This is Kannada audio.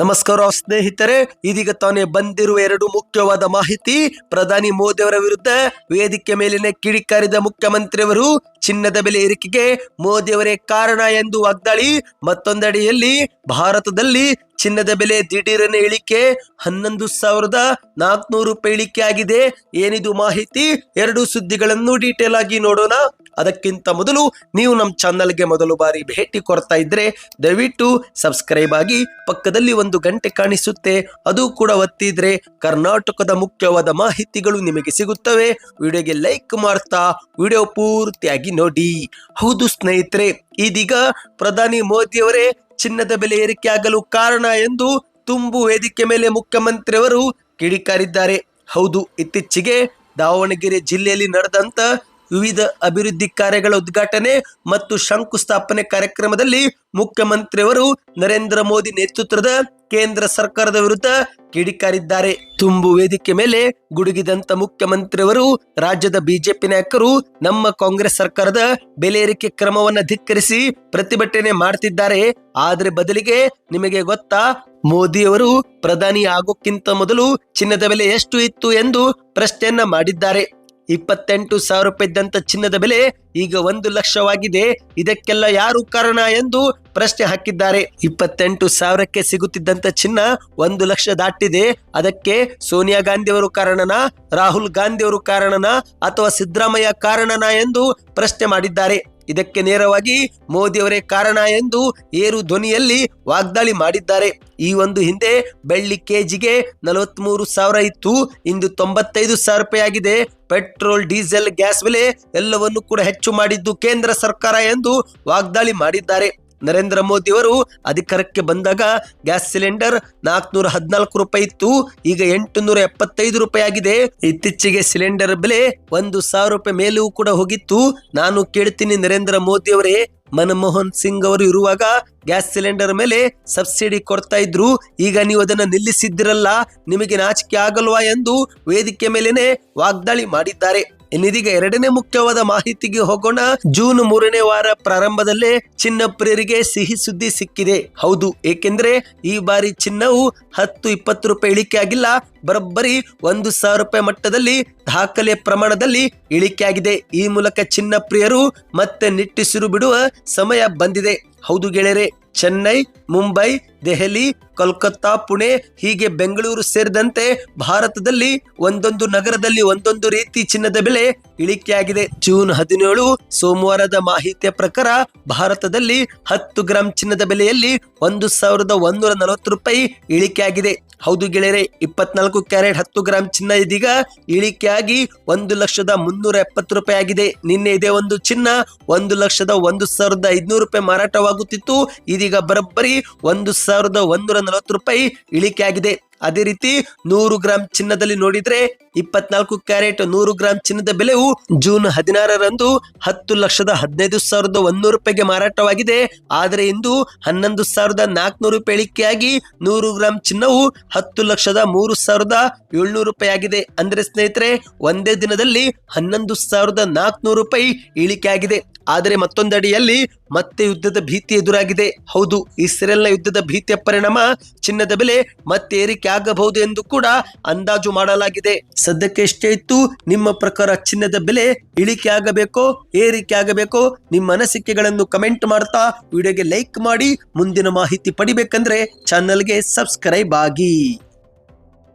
ನಮಸ್ಕಾರ ಸ್ನೇಹಿತರೆ, ಇದೀಗ ತಾನೇ ಬಂದಿರುವ ಎರಡು ಮುಖ್ಯವಾದ ಮಾಹಿತಿ. ಪ್ರಧಾನಿ ಮೋದಿ ಅವರ ವಿರುದ್ಧ ವೇದಿಕೆ ಮೇಲಿನ ಕಿಡಿಕಾರಿದ ಮುಖ್ಯಮಂತ್ರಿಯವರು ಚಿನ್ನದ ಬೆಲೆ ಏರಿಕೆಗೆ ಮೋದಿಯವರೇ ಕಾರಣ ಎಂದು ವಾಗ್ದಾಳಿ. ಮತ್ತೊಂದಡಿಯಲ್ಲಿ ಭಾರತದಲ್ಲಿ ಚಿನ್ನದ ಬೆಲೆ ದಿಢೀರನೆ ಇಳಿಕೆ ಹನ್ನೊಂದು ಸಾವಿರದ ನಾಲ್ಕುನೂರು ರೂಪಾಯಿ ಇಳಿಕೆ ಆಗಿದೆ ಏನಿದು ಮಾಹಿತಿ? ಎರಡು ಸುದ್ದಿಗಳನ್ನು ಡೀಟೇಲ್ ಆಗಿ ನೋಡೋಣ. ಅದಕ್ಕಿಂತ ಮೊದಲು ನೀವು ನಮ್ಮ ಚಾನಲ್ಗೆ ಮೊದಲು ಬಾರಿ ಭೇಟಿ ಕೊಡ್ತಾ ಇದ್ರೆ ದಯವಿಟ್ಟು ಸಬ್ಸ್ಕ್ರೈಬ್ ಆಗಿ ಪಕ್ಕದಲ್ಲಿ ಒಂದು ಗಂಟೆ ಕಾಣಿಸುತ್ತೆ. ಅದು ಕೂಡ ಒತ್ತಿದ್ರೆ ಕರ್ನಾಟಕದ ಮುಖ್ಯವಾದ ಮಾಹಿತಿಗಳು ನಿಮಗೆ ಸಿಗುತ್ತವೆ. ವಿಡಿಯೋಗೆ ಲೈಕ್ ಮಾಡ್ತಾ ವಿಡಿಯೋ ಪೂರ್ತಿಯಾಗಿ ನೋಡಿ. ಹೌದು ಸ್ನೇಹಿತರೆ, ಇದೀಗ ಪ್ರಧಾನಿ ಮೋದಿಯವರೇ ಚಿನ್ನದ ಬೆಲೆ ಏರಿಕೆ ಕಾರಣ ಎಂದು ತುಂಬು ವೇದಿಕೆ ಮೇಲೆ ಮುಖ್ಯಮಂತ್ರಿಯವರು ಕಿಡಿಕಾರಿದ್ದಾರೆ. ಹೌದು, ಇತ್ತೀಚೆಗೆ ದಾವಣಗೆರೆ ಜಿಲ್ಲೆಯಲ್ಲಿ ನಡೆದಂತ ವಿವಿಧ ಅಭಿವೃದ್ಧಿ ಕಾರ್ಯಗಳ ಉದ್ಘಾಟನೆ ಮತ್ತು ಶಂಕುಸ್ಥಾಪನೆ ಕಾರ್ಯಕ್ರಮದಲ್ಲಿ ಮುಖ್ಯಮಂತ್ರಿಯವರು ನರೇಂದ್ರ ಮೋದಿ ನೇತೃತ್ವದ ಕೇಂದ್ರ ಸರ್ಕಾರದ ವಿರುದ್ಧ ಕಿಡಿಕಾರಿದ್ದಾರೆ. ತುಂಬು ವೇದಿಕೆ ಮೇಲೆ ಗುಡುಗಿದಂತ ಮುಖ್ಯಮಂತ್ರಿಯವರು, ರಾಜ್ಯದ ಬಿಜೆಪಿ ನಾಯಕರು ನಮ್ಮ ಕಾಂಗ್ರೆಸ್ ಸರ್ಕಾರದ ಬೆಲೆ ಏರಿಕೆ ಕ್ರಮವನ್ನು ಧಿಕ್ಕರಿಸಿ ಪ್ರತಿಭಟನೆ ಮಾಡ್ತಿದ್ದಾರೆ. ಆದ್ರೆ ಬದಲಿಗೆ ನಿಮಗೆ ಗೊತ್ತಾ, ಮೋದಿಯವರು ಪ್ರಧಾನಿ ಆಗೋಕ್ಕಿಂತ ಮೊದಲು ಚಿನ್ನದ ಬೆಲೆ ಎಷ್ಟು ಇತ್ತು ಎಂದು ಪ್ರಶ್ನೆಯನ್ನ ಮಾಡಿದ್ದಾರೆ. ಇಪ್ಪತ್ತೆಂಟು ಸಾವಿರ ರೂಪಾಯಿ ಇದ್ದಂತ ಚಿನ್ನದ ಬೆಲೆ ಈಗ ಒಂದು ಲಕ್ಷವಾಗಿದೆ. ಇದಕ್ಕೆಲ್ಲ ಯಾರು ಕಾರಣ ಎಂದು ಪ್ರಶ್ನೆ ಹಾಕಿದ್ದಾರೆ. ಇಪ್ಪತ್ತೆಂಟು ಸಾವಿರಕ್ಕೆ ಸಿಗುತ್ತಿದ್ದಂತ ಚಿನ್ನ ಒಂದು ಲಕ್ಷ ದಾಟಿದೆ. ಅದಕ್ಕೆ ಸೋನಿಯಾ ಗಾಂಧಿ ಅವರು ಕಾರಣನ, ರಾಹುಲ್ ಗಾಂಧಿ ಅವರು ಕಾರಣನ ಅಥವಾ ಸಿದ್ದರಾಮಯ್ಯ ಕಾರಣನ ಎಂದು ಪ್ರಶ್ನೆ ಮಾಡಿದ್ದಾರೆ. ಇದಕ್ಕೆ ನೇರವಾಗಿ ಮೋದಿ ಅವರೇ ಕಾರಣ ಎಂದು ಏರು ಧ್ವನಿಯಲ್ಲಿ ವಾಗ್ದಾಳಿ ಮಾಡಿದ್ದಾರೆ. ಈ ಒಂದು ಹಿಂದೆ ಬೆಳ್ಳಿ ಕೆಜಿಗೆ ನಲವತ್ಮೂರು ಸಾವಿರ ಇತ್ತು. ಇಂದು ತೊಂಬತ್ತೈದು ಸಾವಿರ ರೂಪಾಯಿ ಆಗಿದೆ. ಪೆಟ್ರೋಲ್, ಡೀಸೆಲ್, ಗ್ಯಾಸ್ ಬೆಲೆ ಎಲ್ಲವನ್ನು ಕೂಡ ಹೆಚ್ಚು ಮಾಡಿದ್ದು ಕೇಂದ್ರ ಸರ್ಕಾರ ಎಂದು ವಾಗ್ದಾಳಿ ಮಾಡಿದ್ದಾರೆ. ನರೇಂದ್ರ ಮೋದಿ ಅವರು ಅಧಿಕಾರಕ್ಕೆ ಬಂದಾಗ ಗ್ಯಾಸ್ ಸಿಲಿಂಡರ್ ನಾಲ್ಕುನೂರ ಹದಿನಾಲ್ಕು ರೂಪಾಯಿ ಇತ್ತು. ಈಗ ಎಂಟುನೂರ ಎಪ್ಪತ್ತೈದು ರೂಪಾಯಿ ಆಗಿದೆ. ಇತ್ತೀಚೆಗೆ ಸಿಲಿಂಡರ್ ಬೆಲೆ ಒಂದು ಸಾವಿರ ರೂಪಾಯಿ ಮೇಲೂ ಕೂಡ ಹೋಗಿತ್ತು. ನಾನು ಕೇಳ್ತೀನಿ ನರೇಂದ್ರ ಮೋದಿ ಅವರೇ ಮನಮೋಹನ್ ಸಿಂಗ್ ಅವರು ಇರುವಾಗ ಗ್ಯಾಸ್ ಸಿಲಿಂಡರ್ ಮೇಲೆ ಸಬ್ಸಿಡಿ ಕೊಡ್ತಾ ಇದ್ರು. ಈಗ ನೀವು ಅದನ್ನ ನಿಲ್ಲಿಸಿದ್ದಿರಲ್ಲ, ನಿಮಗೆ ನಾಚಿಕೆ ಆಗಲ್ವಾ ಎಂದು ವೇದಿಕೆ ಮೇಲೇನೆ ವಾಗ್ದಾಳಿ ಮಾಡಿದ್ದಾರೆ. ಇನ್ನಿದೀಗ ಎರಡನೇ ಮುಖ್ಯವಾದ ಮಾಹಿತಿಗೆ ಹೋಗೋಣ. ಜೂನ್ ಮೂರನೇ ವಾರ ಪ್ರಾರಂಭದಲ್ಲೇ ಚಿನ್ನ ಪ್ರಿಯರಿಗೆ ಸಿಹಿ ಸುದ್ದಿ ಸಿಕ್ಕಿದೆ. ಹೌದು, ಏಕೆಂದ್ರೆ ಈ ಬಾರಿ ಚಿನ್ನವು ಹತ್ತು ಇಪ್ಪತ್ತು ರೂಪಾಯಿ ಇಳಿಕೆ ಆಗಿಲ್ಲ. ಬರೋಬ್ಬರಿ ಒಂದು ಸಾವಿರ ರೂಪಾಯಿ ಮಟ್ಟದಲ್ಲಿ ದಾಖಲೆ ಪ್ರಮಾಣದಲ್ಲಿ ಇಳಿಕೆ ಆಗಿದೆ. ಈ ಮೂಲಕ ಚಿನ್ನ ಪ್ರಿಯರು ಮತ್ತೆ ನಿಟ್ಟಿಸಿರು ಬಿಡುವ ಸಮಯ ಬಂದಿದೆ. ಹೌದು ಗೆಳೆಯರೆ, ಚೆನ್ನೈ, ಮುಂಬೈ ದೆಹಲಿ, ಕೋಲ್ಕತ್ತಾ, ಪುಣೆ ಹೀಗೆ ಬೆಂಗಳೂರು ಸೇರಿದಂತೆ ಭಾರತದಲ್ಲಿ ಒಂದೊಂದು ನಗರದಲ್ಲಿ ಒಂದೊಂದು ರೀತಿ ಚಿನ್ನದ ಬೆಲೆ ಇಳಿಕೆಯಾಗಿದೆ. ಜೂನ್ ಹದಿನೇಳು ಸೋಮವಾರದ ಮಾಹಿತಿಯ ಪ್ರಕಾರ ಭಾರತದಲ್ಲಿ ಹತ್ತು ಗ್ರಾಂ ಚಿನ್ನದ ಬೆಲೆಯಲ್ಲಿ ಒಂದು ಸಾವಿರದ ಒಂದೂರ ನಲವತ್ತು ರೂಪಾಯಿ ಇಳಿಕೆಯಾಗಿದೆ. ಹೌದು ಗೆಳೆಯರೆ, ಇಪ್ಪತ್ನಾಲ್ಕು ಕ್ಯಾರೆಟ್ ಹತ್ತು ಗ್ರಾಂ ಚಿನ್ನ ಇದೀಗ ಇಳಿಕೆಯಾಗಿ ಒಂದು ಲಕ್ಷದ ಮುನ್ನೂರ ಎಪ್ಪತ್ತು ರೂಪಾಯಿ ಆಗಿದೆ. ನಿನ್ನೆ ಇದೇ ಒಂದು ಚಿನ್ನ ಒಂದು ಲಕ್ಷದ ಒಂದು ಸಾವಿರದ ಐದುನೂರು ರೂಪಾಯಿ ಮಾರಾಟವಾಗುತ್ತಿತ್ತು. ಇದೀಗ ಬರೋಬ್ಬರಿ ಒಂದು ಸಾವಿರದ ಒಂದೂರ ನಲವತ್ತು ರೂಪಾಯಿ ಇಳಿಕೆ ಆಗಿದೆ ಅದೇ ರೀತಿ ನೂರು ಗ್ರಾಂ ಚಿನ್ನದಲ್ಲಿ ನೋಡಿದ್ರೆ ಇಪ್ಪತ್ನಾಲ್ಕು ಕ್ಯಾರೆಟ್ ನೂರು ಗ್ರಾಂ ಚಿನ್ನದ ಬೆಲೆಯು ಜೂನ್ ಹದಿನಾರರಂದು ಹತ್ತು ಲಕ್ಷದ ಹದಿನೈದು ಸಾವಿರದ ಒಂದೂರು ರೂಪಾಯಿಗೆ ಮಾರಾಟವಾಗಿದೆ. ಆದರೆ ಇಂದು ಹನ್ನೊಂದು ಸಾವಿರದ ನಾಲ್ಕುನೂರು ರೂಪಾಯಿ ಇಳಿಕೆಯಾಗಿ ನೂರು ಗ್ರಾಂ ಚಿನ್ನವು ಹತ್ತು ಲಕ್ಷದ ಮೂರು ಸಾವಿರದ ಏಳ್ನೂರು ರೂಪಾಯಿ ಆಗಿದೆ. ಅಂದ್ರೆ ಸ್ನೇಹಿತರೆ, ಒಂದೇ ದಿನದಲ್ಲಿ ಹನ್ನೊಂದು ಸಾವಿರದ ನಾಲ್ಕುನೂರು ರೂಪಾಯಿ ಇಳಿಕೆ ಆಗಿದೆ ಆದರೆ ಮತ್ತೊಂದಡಿಯಲ್ಲಿ ಮತ್ತೆ ಯುದ್ಧದ ಭೀತಿ ಎದುರಾಗಿದೆ. ಹೌದು, ಇಸ್ರೇಲ್ನ ಯುದ್ಧದ ಭೀತಿಯ ಪರಿಣಾಮ ಚಿನ್ನದ ಬೆಲೆ ಮತ್ತೆ ಏರಿಕೆ ಆಗಬಹುದು ಎಂದು ಕೂಡ ಅಂದಾಜು ಮಾಡಲಾಗಿದೆ. ಸದ್ಯಕ್ಕೆ ಎಷ್ಟೇ ಇತ್ತು, ನಿಮ್ಮ ಪ್ರಕಾರ ಚಿನ್ನದ ಬೆಲೆ ಇಳಿಕೆ ಆಗಬೇಕೋ, ಏರಿಕೆ ಆಗಬೇಕೋ, ನಿಮ್ಮ ಅನಿಸಿಕೆಗಳನ್ನು ಕಮೆಂಟ್ ಮಾಡ್ತಾ ವಿಡಿಯೋಗೆ ಲೈಕ್ ಮಾಡಿ, ಮುಂದಿನ ಮಾಹಿತಿ ಪಡಿಬೇಕಂದ್ರೆ ಚಾನಲ್ಗೆ ಸಬ್ಸ್ಕ್ರೈಬ್ ಆಗಿ.